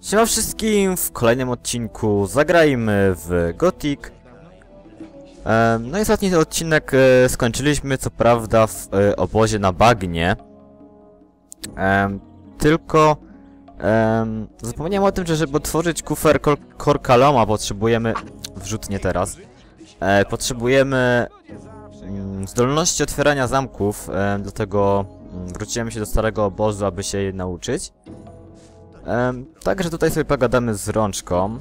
Siema wszystkim, w kolejnym odcinku zagrajmy w Gothic. No i ostatni odcinek e, skończyliśmy, co prawda, w e, obozie na bagnie. Tylko em, zapomniałem o tym, że żeby otworzyć kufer kor Korkaloma potrzebujemy... Wrzut nie teraz. E, potrzebujemy mm, zdolności otwierania zamków, dlatego mm, wróciłem się do starego obozu, aby się je nauczyć. Em, także tutaj sobie pogadamy z rączką.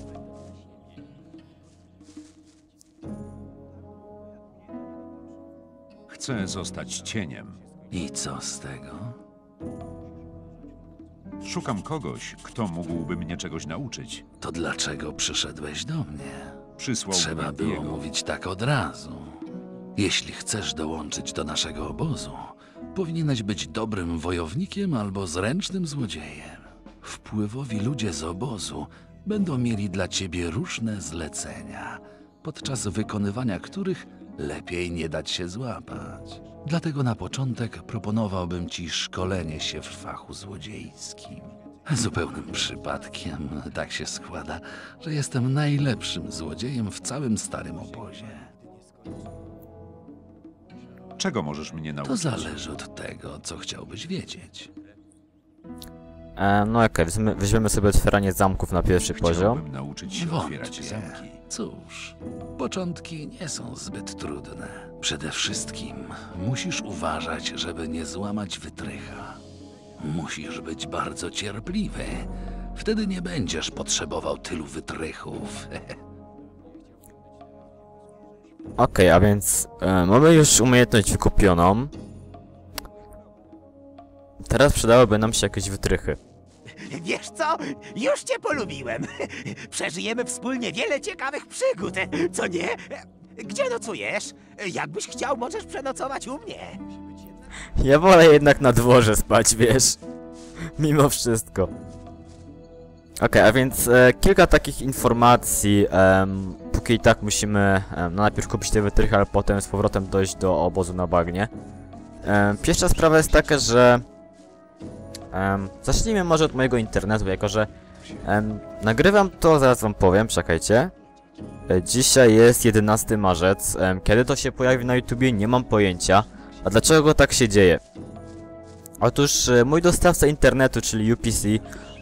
Chcę zostać cieniem. I co z tego? Szukam kogoś, kto mógłby mnie czegoś nauczyć. To dlaczego przyszedłeś do mnie? Przysłał Trzeba mnie było Diego. mówić tak od razu. Jeśli chcesz dołączyć do naszego obozu, powinieneś być dobrym wojownikiem albo zręcznym złodziejem. Wpływowi ludzie z obozu będą mieli dla ciebie różne zlecenia, podczas wykonywania których lepiej nie dać się złapać. Dlatego na początek proponowałbym ci szkolenie się w fachu złodziejskim. Zupełnym przypadkiem tak się składa, że jestem najlepszym złodziejem w całym starym obozie. Czego możesz mnie To nauczyć? zależy od tego, co chciałbyś wiedzieć. Em, no okej, weźmiemy, weźmiemy sobie otwieranie zamków na pierwszy poziom. Chciałbym nauczyć się otwierać Wątpię. zamki. Cóż, początki nie są zbyt trudne. Przede wszystkim musisz uważać, żeby nie złamać wytrycha. Musisz być bardzo cierpliwy. Wtedy nie będziesz potrzebował tylu wytrychów. Okej, a więc e, mamy już umiejętność wykupioną. Teraz przydałyby nam się jakieś wytrychy. Wiesz co? Już cię polubiłem. Przeżyjemy wspólnie wiele ciekawych przygód, co nie? Gdzie nocujesz? Jakbyś chciał, możesz przenocować u mnie. Ja wolę jednak na dworze spać, wiesz. Mimo wszystko. Okej, a więc e, kilka takich informacji. em, póki i tak musimy no najpierw kupić te wytrychy, ale potem z powrotem dojść do obozu na bagnie. Pierwsza sprawa jest taka, że... em, zacznijmy może od mojego internetu, jako że em, nagrywam to, zaraz wam powiem, czekajcie. E, Dzisiaj jest 11 marzec. Em, Kiedy to się pojawi na YouTubie, nie mam pojęcia. A dlaczego tak się dzieje? Otóż e, mój dostawca internetu, czyli UPC,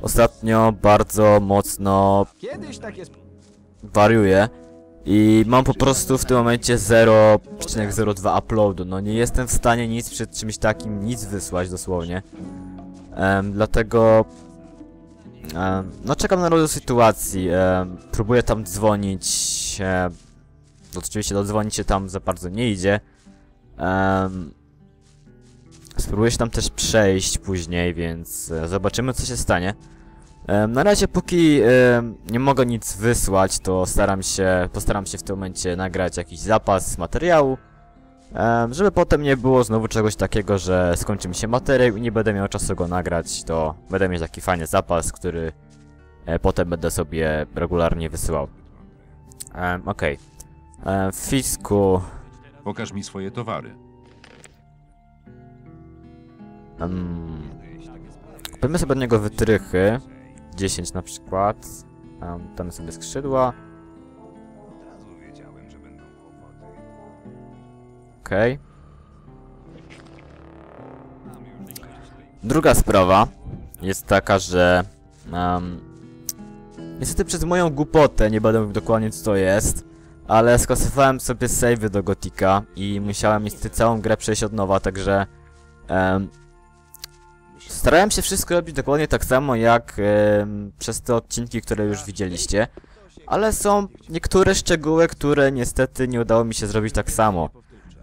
ostatnio bardzo mocno wariuje i mam po prostu w tym momencie 0,02 uploadu. No nie jestem w stanie nic przed czymś takim, nic wysłać dosłownie. Em, dlatego... em, no czekam na rodzaj sytuacji. em, próbuję tam dzwonić. E, oczywiście dodzwonić się tam za bardzo nie idzie. Um, spróbuję się tam też przejść później, więc e, zobaczymy co się stanie. Na razie póki nie mogę nic wysłać, to staram się, postaram się w tym momencie nagrać jakiś zapas materiału. Żeby potem nie było znowu czegoś takiego, że skończy mi się materiał i nie będę miał czasu go nagrać, to będę mieć taki fajny zapas, który e, potem będę sobie regularnie wysyłał. Um, Okej. Em, W Fisku Pokaż mi swoje towary. Um, kupimy sobie od niego wytrychy. 10 na przykład. Um, damy sobie skrzydła. Okej. Druga sprawa jest taka, że um, niestety przez moją głupotę, nie będę mówił dokładnie co to jest, ale skasowałem sobie savey do Gotika i musiałem niestety całą grę przejść od nowa, także em, Starałem się wszystko robić dokładnie tak samo jak em, przez te odcinki, które już widzieliście, ale są niektóre szczegóły, które niestety nie udało mi się zrobić tak samo.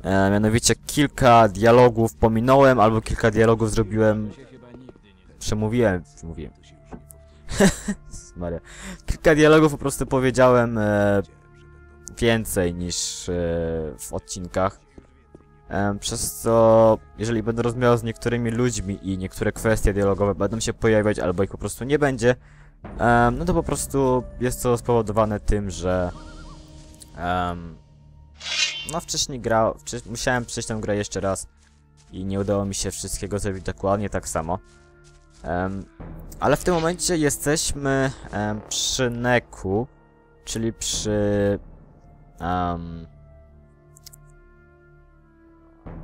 E, mianowicie kilka dialogów pominąłem, albo kilka dialogów zrobiłem... Przemówiłem, przemówiłem. Maria. Kilka dialogów po prostu powiedziałem e, więcej niż e, w odcinkach. Em, przez co, jeżeli będę rozmawiał z niektórymi ludźmi i niektóre kwestie dialogowe będą się pojawiać, albo ich po prostu nie będzie, em, no to po prostu jest to spowodowane tym, że em, no wcześniej grał, musiałem przejść tę grę jeszcze raz i nie udało mi się wszystkiego zrobić dokładnie tak samo. Em, ale w tym momencie jesteśmy em, przy Neku, czyli przy... em,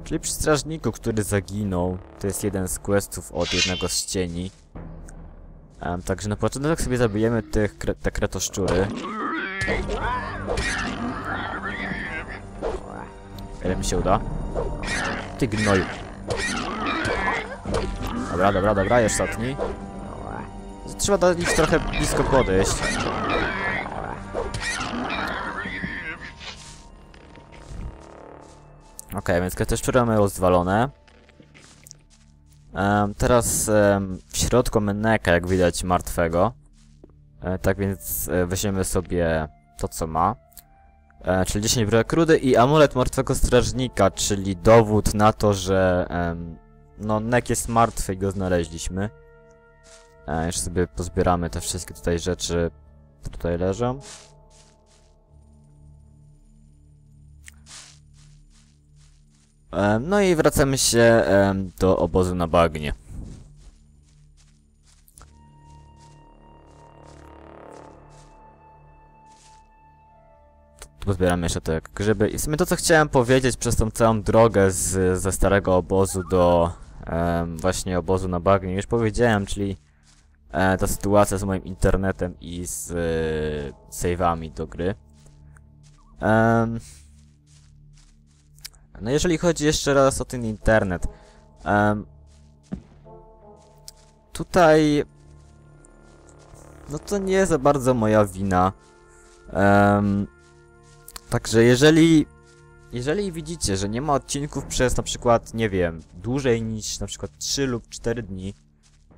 czyli przy strażniku, który zaginął. To jest jeden z questów od jednego z cieni. Em, także na początek sobie zabijemy tych, te kretoszczury. Ile mi się uda? Ty gnoju. Dobra, dobra, dobra, jeszcze ostatni. Trzeba do nich trochę blisko podejść. Okej, więc kretoszczury mamy rozwalone. Em, teraz em, w środku Meneka, jak widać, martwego. E, tak więc e, weźmiemy sobie to, co ma. E, czyli 10 bryłek rudy i amulet martwego strażnika, czyli dowód na to, że em, no Nek jest martwy i go znaleźliśmy. E, jeszcze sobie pozbieramy te wszystkie tutaj rzeczy, które tutaj leżą. Em, no i wracamy się do obozu na bagnie. Tu pozbieramy jeszcze te grzyby. I w sumie to, co chciałem powiedzieć przez tą całą drogę z, ze starego obozu do em, właśnie obozu na bagnie, już powiedziałem, czyli e, ta sytuacja z moim internetem i z e, save'ami do gry. Em, no jeżeli chodzi jeszcze raz o ten internet, em, tutaj no to nie za bardzo moja wina. Em, Także jeżeli... Jeżeli widzicie, że nie ma odcinków przez na przykład, nie wiem, dłużej niż na przykład 3 lub 4 dni,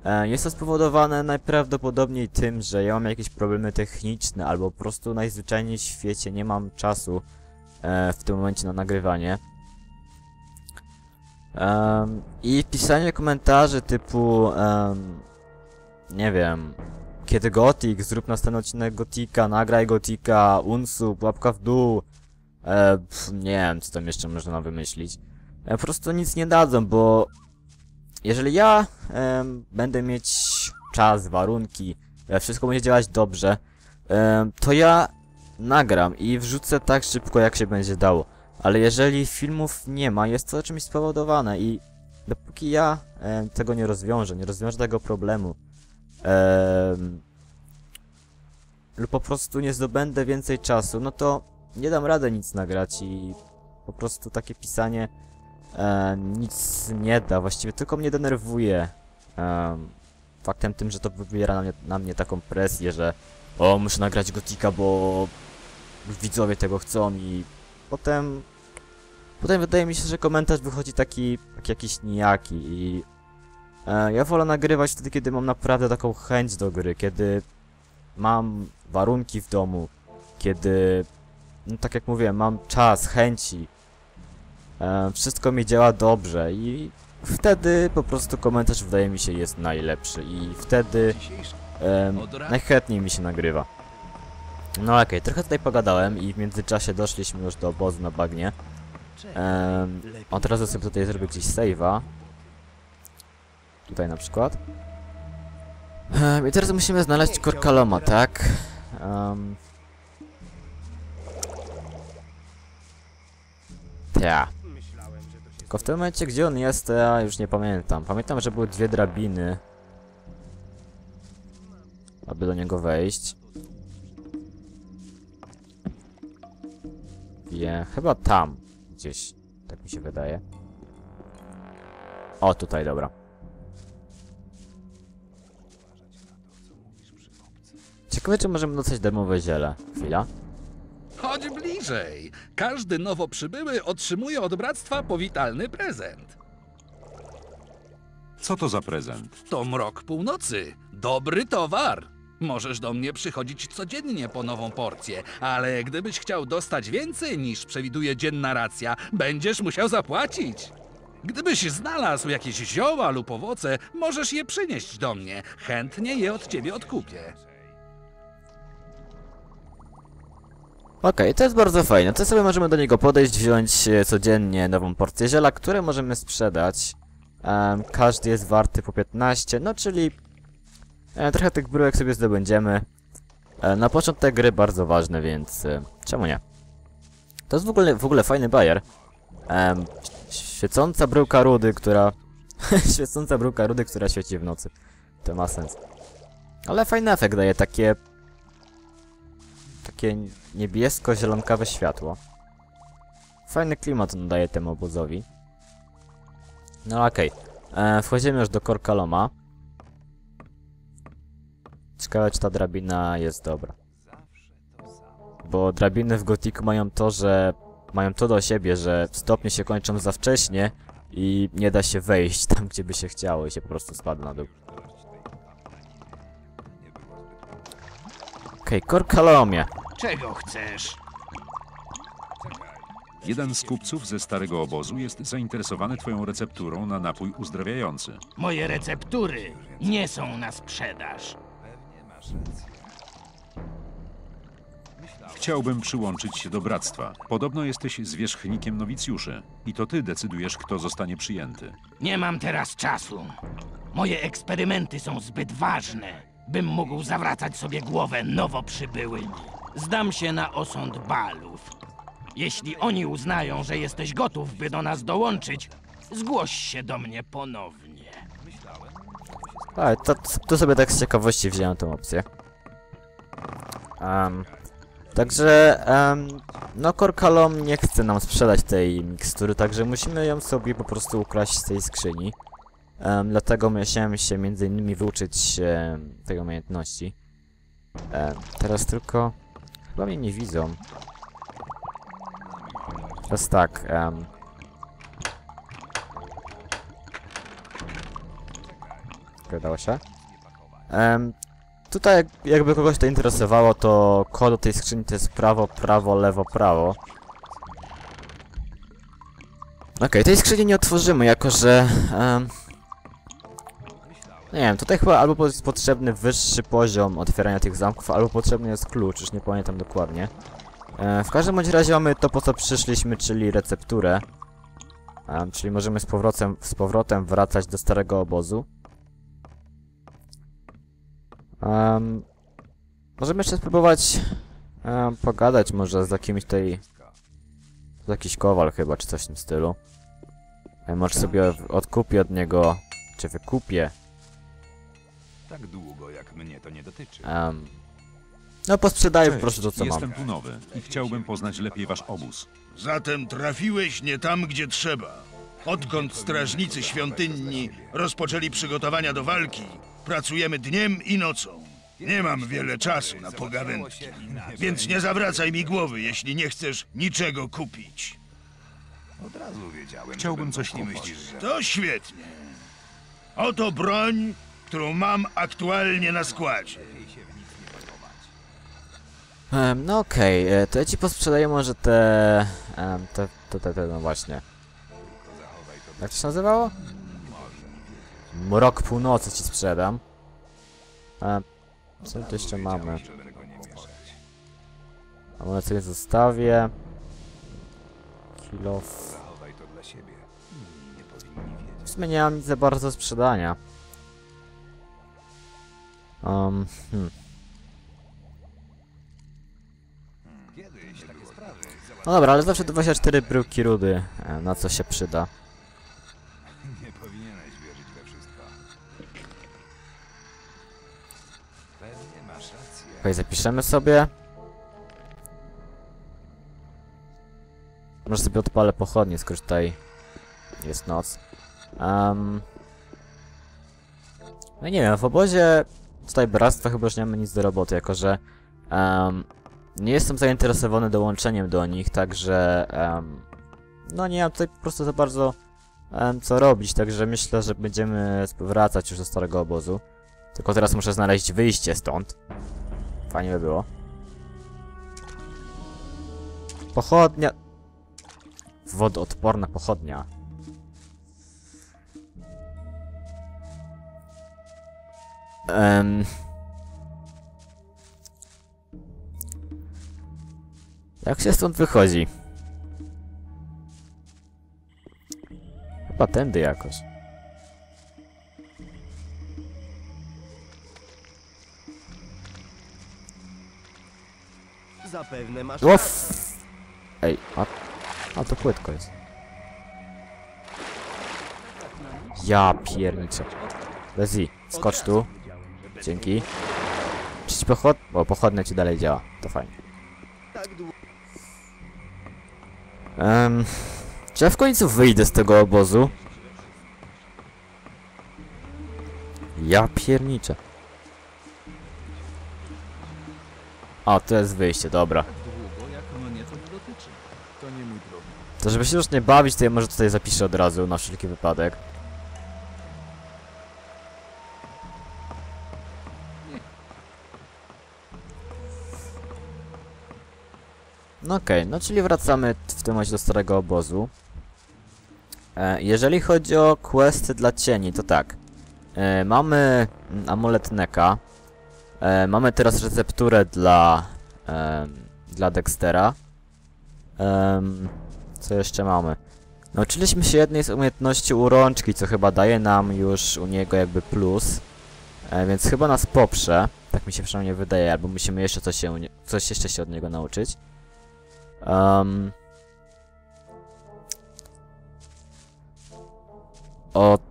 e, jest to spowodowane najprawdopodobniej tym, że ja mam jakieś problemy techniczne, albo po prostu najzwyczajniej w świecie nie mam czasu e, w tym momencie na nagrywanie. I pisanie komentarzy typu, nie wiem, kiedy Gothic, zrób następny odcinek Gotika, nagraj Gotika, Unsu, łapka w dół. E, nie wiem, co tam jeszcze można wymyślić. E, po prostu nic nie dadzą, bo jeżeli ja em, będę mieć czas, warunki, e, wszystko będzie działać dobrze, em, to ja nagram i wrzucę tak szybko, jak się będzie dało. Ale jeżeli filmów nie ma, jest to czymś spowodowane i dopóki ja em, tego nie rozwiążę, nie rozwiążę tego problemu, em, lub po prostu nie zdobędę więcej czasu, no to nie dam rady nic nagrać i po prostu takie pisanie e, nic nie da, właściwie tylko mnie denerwuje. Em, faktem tym, że to wywiera na mnie, na mnie taką presję, że o, muszę nagrać Gotika, bo widzowie tego chcą i potem potem wydaje mi się, że komentarz wychodzi taki, taki jakiś nijaki i e, ja wolę nagrywać wtedy, kiedy mam naprawdę taką chęć do gry, kiedy mam warunki w domu, kiedy, no tak jak mówiłem, mam czas, chęci, e, wszystko mi działa dobrze i wtedy po prostu komentarz wydaje mi się jest najlepszy i wtedy najchętniej mi się nagrywa. No okej, trochę tutaj pogadałem i w międzyczasie doszliśmy już do obozu na bagnie. Um, on teraz sobie tutaj zrobię gdzieś save'a. Tutaj na przykład. Em, I teraz musimy znaleźć Korkaloma, tak? Um. Ja. Tylko w tym momencie, gdzie on jest, ja już nie pamiętam. Pamiętam, że były dwie drabiny. Aby do niego wejść. Je, chyba tam. Gdzieś. Tak mi się wydaje. O, tutaj, dobra. Ciekawe, czy możemy dostać darmowe ziele. Chwila. Chodź bliżej. Każdy nowo przybyły otrzymuje od bractwa powitalny prezent. Co to za prezent? To mrok północy. Dobry towar. Możesz do mnie przychodzić codziennie po nową porcję, ale gdybyś chciał dostać więcej niż przewiduje dzienna racja, będziesz musiał zapłacić. Gdybyś znalazł jakieś zioła lub owoce, możesz je przynieść do mnie. Chętnie je od ciebie odkupię. Okej, to jest bardzo fajne. To sobie możemy do niego podejść, wziąć e, codziennie nową porcję ziela, które możemy sprzedać Em, każdy jest warty po 15, no czyli e, trochę tych bryłek sobie zdobędziemy. E, na początek gry bardzo ważne, więc e, czemu nie? To jest w ogóle, w ogóle fajny bajer. Em, świecąca bryłka rudy, która... świecąca bryłka rudy, która świeci w nocy. To ma sens. Ale fajny efekt daje, takie... Takie niebiesko-zielonkawe światło. Fajny klimat nadaje temu obozowi. No okej. E, Wchodzimy już do Korkaloma. Ciekawe, czy ta drabina jest dobra. Bo drabiny w Gotiku mają to, że... Mają to do siebie, że stopnie się kończą za wcześnie i nie da się wejść tam, gdzie by się chciało i się po prostu spada na dół. Okej, Korkalomie. Czego chcesz? Jeden z kupców ze starego obozu jest zainteresowany twoją recepturą na napój uzdrawiający. Moje receptury nie są na sprzedaż. Chciałbym przyłączyć się do bractwa. Podobno jesteś zwierzchnikiem nowicjuszy i to ty decydujesz, kto zostanie przyjęty. Nie mam teraz czasu. Moje eksperymenty są zbyt ważne, bym mógł zawracać sobie głowę nowo przybyłymi. Zdam się na osąd balów. Jeśli oni uznają, że jesteś gotów, by do nas dołączyć, zgłoś się do mnie ponownie. A, to, to sobie tak z ciekawości wziąłem tą opcję. Um, także, um, no Korkalom nie chce nam sprzedać tej mikstury, także musimy ją sobie po prostu ukraść z tej skrzyni. Um, dlatego musiałem się między innymi wyuczyć um, tej umiejętności. Um, teraz tylko... Chyba mnie nie widzą. Teraz tak, um, się. Em, tutaj jak- jakby kogoś to interesowało, to kod tej skrzyni to jest prawo, prawo, lewo, prawo. Okej, tej skrzyni nie otworzymy, jako że... em, nie wiem, tutaj chyba albo jest potrzebny wyższy poziom otwierania tych zamków, albo potrzebny jest klucz, już nie pamiętam dokładnie. E, w każdym bądź razie mamy to, po co przyszliśmy, czyli recepturę. Em, czyli możemy z powrotem, z powrotem wracać do starego obozu. Um, możemy jeszcze spróbować pogadać może z jakimś tej... Z jakiś kowal chyba, czy coś w tym stylu. E, może sobie odkupię od niego, czy wykupię. Tak długo, jak mnie to nie dotyczy. Um, no posprzedaję po Cześć, prostu to, co mam. jestem tu nowy i chciałbym poznać lepiej wasz obóz. Zatem trafiłeś nie tam, gdzie trzeba. Odkąd strażnicy świątynni rozpoczęli przygotowania do walki, pracujemy dniem i nocą. Nie mam wiele czasu na pogawędki, więc nie zawracaj mi głowy, jeśli nie chcesz niczego kupić. Od razu wiedziałem. Chciałbym coś kupić. myślisz, że- To świetnie. Oto broń, którą mam aktualnie na składzie. Um, no okej, e, to ja ci posprzedaję może te... Um, te, te, te, te, no właśnie. Jak to się nazywało? Mrok północy ci sprzedam. E, co tu jeszcze mamy? Amulet sobie zostawię. Kilof. W sumie nie mam nic za bardzo sprzedania. Um, hmm. No dobra, ale zawsze 24 bryłki rudy, e, na co się przyda. nie powinieneś wierzyć we wszystko. Pewnie masz rację. Okej, zapiszemy sobie. Może sobie odpalę pochodnie, skoro tutaj jest noc. Um, no nie wiem, w obozie tutaj bractwa chyba już nie mamy nic do roboty, jako że em, nie jestem zainteresowany dołączeniem do nich, także em, no nie mam tutaj po prostu za bardzo em, co robić, także myślę, że będziemy wracać już do starego obozu. Tylko teraz muszę znaleźć wyjście stąd. Fajnie by było. Pochodnia. Wodoodporna pochodnia. Um, jak się stąd wychodzi? Chyba tędy jakoś. Zapewne masz. Łof! Ej, a, a to płytko jest. Ja pierniczę. Lezi, skocz tu. Dzięki. Czy ci pochod... O, pochodne ci dalej działa. To fajnie. Um, czy ja w końcu wyjdę z tego obozu? Ja pierniczę. O, to jest wyjście, dobra. To żeby się już nie bawić, to ja może tutaj zapiszę od razu na wszelki wypadek. No okej, no czyli wracamy w tym momencie do starego obozu. E, jeżeli chodzi o questy dla cieni, to tak. E, mamy amulet Neka. E, mamy teraz recepturę dla, em, dla Dextera. Em, co jeszcze mamy? Nauczyliśmy się jednej z umiejętności u rączki, co chyba daje nam już u niego jakby plus. E, więc chyba nas poprze. Tak mi się przynajmniej wydaje, albo musimy jeszcze coś, się, coś jeszcze się od niego nauczyć. Um, od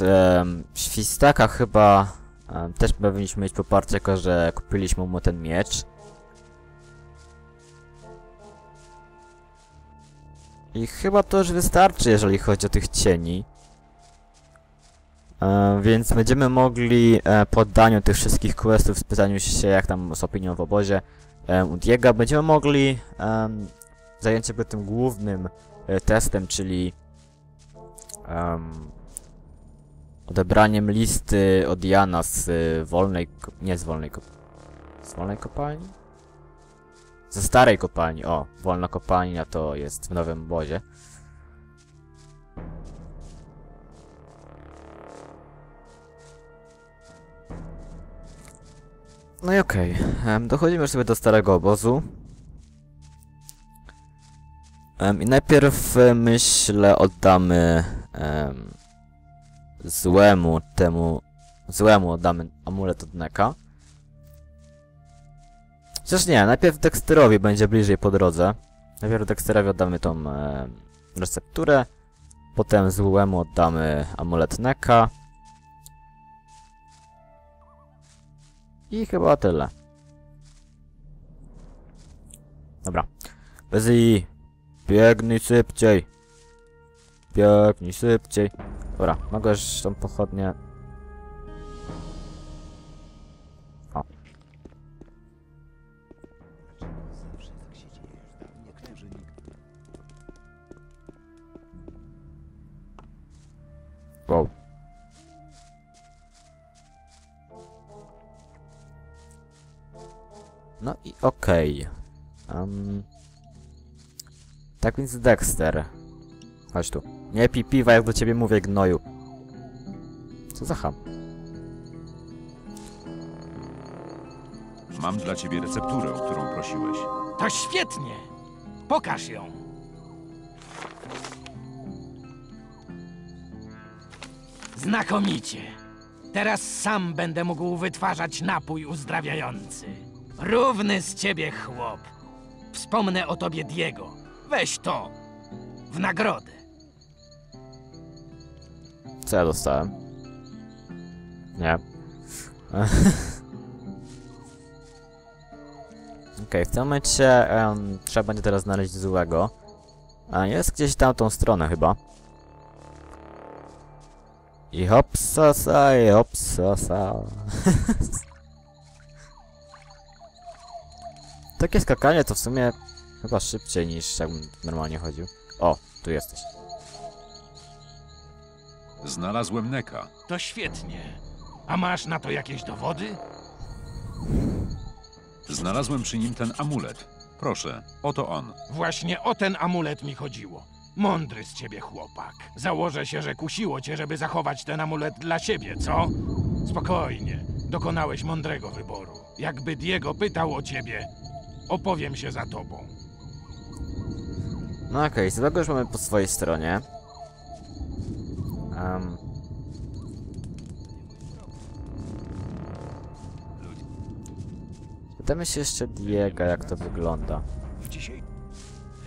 um, Świstaka chyba um, też powinniśmy mieć poparcie, jako że kupiliśmy mu ten miecz. I chyba to już wystarczy, jeżeli chodzi o tych cieni. E, więc będziemy mogli e, po oddaniu tych wszystkich questów, spytaniu się jak tam z opinią w obozie e, u Diego, będziemy mogli zająć się tym głównym e, testem, czyli em, odebraniem listy od Jana z e, wolnej, nie z wolnej, ko- z wolnej kopalni? Ze starej kopalni, o, wolna kopalnia to jest w Nowym Obozie. No i okej, em, dochodzimy już sobie do starego obozu. Em, I najpierw e, myślę oddamy em, złemu temu złemu oddamy amulet od Neka. Chociaż nie, najpierw Dexterowi będzie bliżej po drodze. Najpierw Dexterowi oddamy tą em, recepturę. Potem złemu oddamy amulet Neka. I chyba tyle. Dobra. Bez i Biegnij szybciej. Biegnij szybciej. Dobra, już tą pochodnię... O. Wow. No i okej. Em, tak więc Dexter. Chodź tu. Nie pij piwa, jak do ciebie mówię, gnoju. Co za ham? Mam dla ciebie recepturę, o którą prosiłeś. To świetnie! Pokaż ją. Znakomicie. Teraz sam będę mógł wytwarzać napój uzdrawiający. Równy z ciebie chłop. Wspomnę o tobie Diego. Weź to. W nagrodę. Co ja dostałem? Nie. Okej, w tym momencie em, trzeba będzie teraz znaleźć złego. A jest gdzieś tamtą stronę chyba. I hopsasa, i hopsasa. Takie skakanie to w sumie chyba szybciej niż jakbym normalnie chodził. O, tu jesteś. Znalazłem Neka. To świetnie. A masz na to jakieś dowody? Znalazłem przy nim ten amulet. Proszę, oto on. Właśnie o ten amulet mi chodziło. Mądry z ciebie chłopak. Założę się, że kusiło cię, żeby zachować ten amulet dla siebie, co? Spokojnie. Dokonałeś mądrego wyboru. Jakby Diego pytał o ciebie, opowiem się za tobą. No okej, złego już mamy po swojej stronie. Um. Zapytamy się jeszcze Diego, jak to wygląda.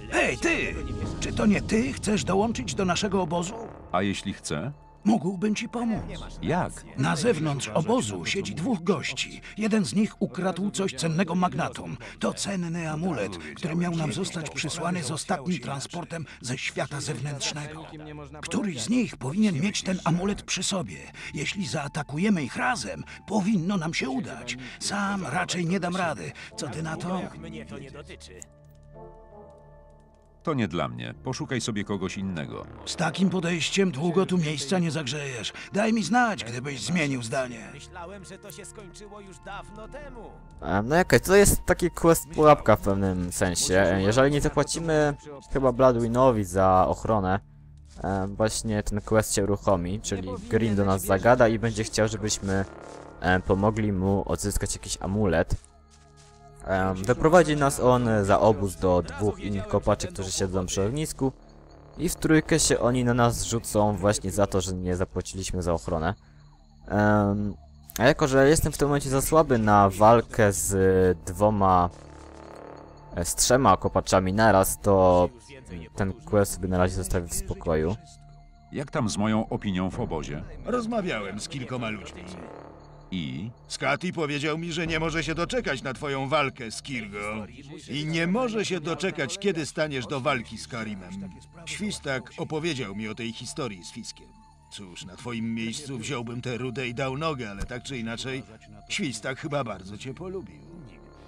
Hej, ty! Czy to nie ty chcesz dołączyć do naszego obozu? A jeśli chce? Mógłbym ci pomóc. Jak? Na zewnątrz obozu siedzi dwóch gości. Jeden z nich ukradł coś cennego magnatom. To cenny amulet, który miał nam zostać przysłany z ostatnim transportem ze świata zewnętrznego. Któryś z nich powinien mieć ten amulet przy sobie. Jeśli zaatakujemy ich razem, powinno nam się udać. Sam raczej nie dam rady. Co ty na to? To nie dla mnie. Poszukaj sobie kogoś innego. Z takim podejściem długo tu miejsca nie zagrzejesz. Daj mi znać, gdybyś zmienił zdanie. Myślałem, że to się skończyło już dawno temu. E, No okej, to jest taki quest pułapka w pewnym sensie. E, Jeżeli nie zapłacimy chyba Bladwinowi za ochronę, e, właśnie ten quest się uruchomi, czyli Green do nas zagada i będzie chciał, żebyśmy e, pomogli mu odzyskać jakiś amulet. E, Wyprowadzi nas on za obóz do dwóch innych kopaczy, którzy siedzą przy ognisku i w trójkę się oni na nas rzucą właśnie za to, że nie zapłaciliśmy za ochronę. Em, a jako, że jestem w tym momencie za słaby na walkę z y, dwoma, e, z trzema kopaczami naraz, to ten quest sobie na razie zostawię w spokoju. Jak tam z moją opinią w obozie? Rozmawiałem z kilkoma ludźmi. I? Scotty powiedział mi, że nie może się doczekać na twoją walkę z Kirgo. I nie może się doczekać, kiedy staniesz do walki z Karimem. Świstak opowiedział mi o tej historii z Fiskiem. Cóż, na twoim miejscu wziąłbym tę rudę i dał nogę, ale tak czy inaczej, Świstak chyba bardzo cię polubił.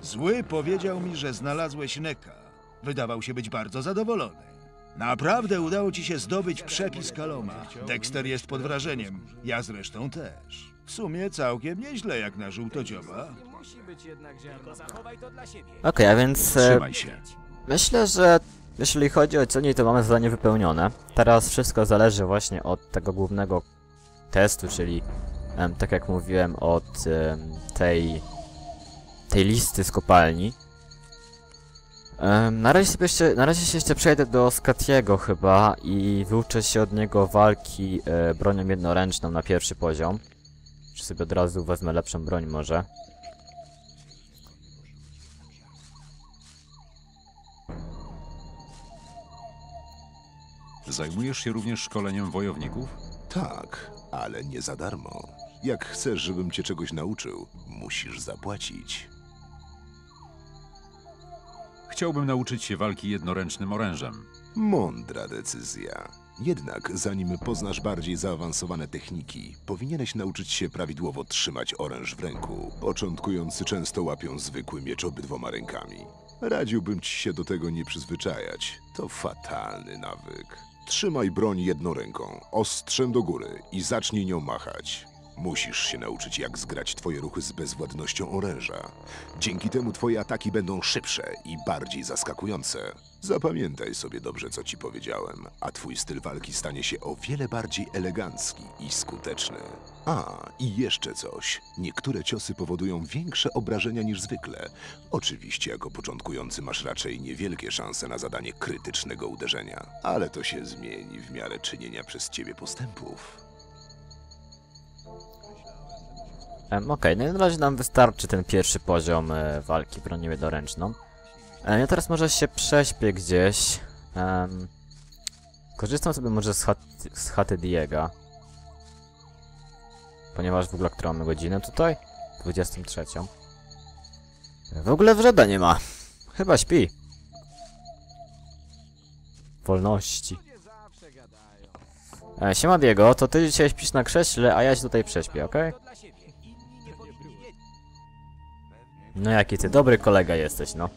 Zły powiedział mi, że znalazłeś Neka. Wydawał się być bardzo zadowolony. Naprawdę udało ci się zdobyć przepis Kaloma. Dexter jest pod wrażeniem. Ja zresztą też. W sumie całkiem nieźle jak na żółtodzioba. Okej, a więc e, Trzymaj się. myślę, że jeśli chodzi o cenie, to mamy zadanie wypełnione. Teraz wszystko zależy właśnie od tego głównego testu, czyli em, tak jak mówiłem, od em, tej, tej listy z kopalni. Em, na, razie sobie jeszcze, na razie się jeszcze przejdę do Skatiego chyba i wyuczę się od niego walki e, bronią jednoręczną na pierwszy poziom. Czy sobie od razu wezmę lepszą broń może. Zajmujesz się również szkoleniem wojowników? Tak, ale nie za darmo. Jak chcesz, żebym cię czegoś nauczył, musisz zapłacić. Chciałbym nauczyć się walki jednoręcznym orężem. Mądra decyzja. Jednak zanim poznasz bardziej zaawansowane techniki, powinieneś nauczyć się prawidłowo trzymać oręż w ręku. Początkujący często łapią zwykły miecz obydwoma rękami. Radziłbym ci się do tego nie przyzwyczajać. To fatalny nawyk. Trzymaj broń jedną ręką, ostrzem do góry i zacznij nią machać. Musisz się nauczyć, jak zgrać twoje ruchy z bezwładnością oręża. Dzięki temu twoje ataki będą szybsze i bardziej zaskakujące. Zapamiętaj sobie dobrze, co ci powiedziałem, a twój styl walki stanie się o wiele bardziej elegancki i skuteczny. A, i jeszcze coś. Niektóre ciosy powodują większe obrażenia niż zwykle. Oczywiście, jako początkujący masz raczej niewielkie szanse na zadanie krytycznego uderzenia, ale to się zmieni w miarę czynienia przez ciebie postępów. Em, Okej, no i na razie nam wystarczy ten pierwszy poziom e, walki bronią jednoręczną. E, ja teraz może się prześpię gdzieś. Em, korzystam sobie może z, chat z chaty Diego. Ponieważ w ogóle którą mamy godzinę tutaj? 23. W ogóle wrzeda nie ma. Chyba śpi. Wolności. E, siema Diego, to ty dzisiaj śpisz na krześle, a ja się tutaj prześpię, okej? No jaki ty dobry kolega jesteś, no.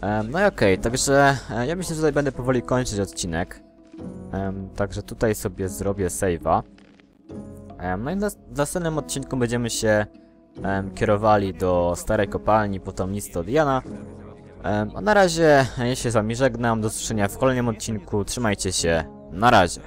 Em, no i okej, także e, ja myślę, że tutaj będę powoli kończyć odcinek. Em, także tutaj sobie zrobię save'a. No i na, w następnym odcinku będziemy się kierowali do starej kopalni potomnictwa Diana. A na razie ja się z wami żegnam, do usłyszenia w kolejnym odcinku, trzymajcie się, na razie.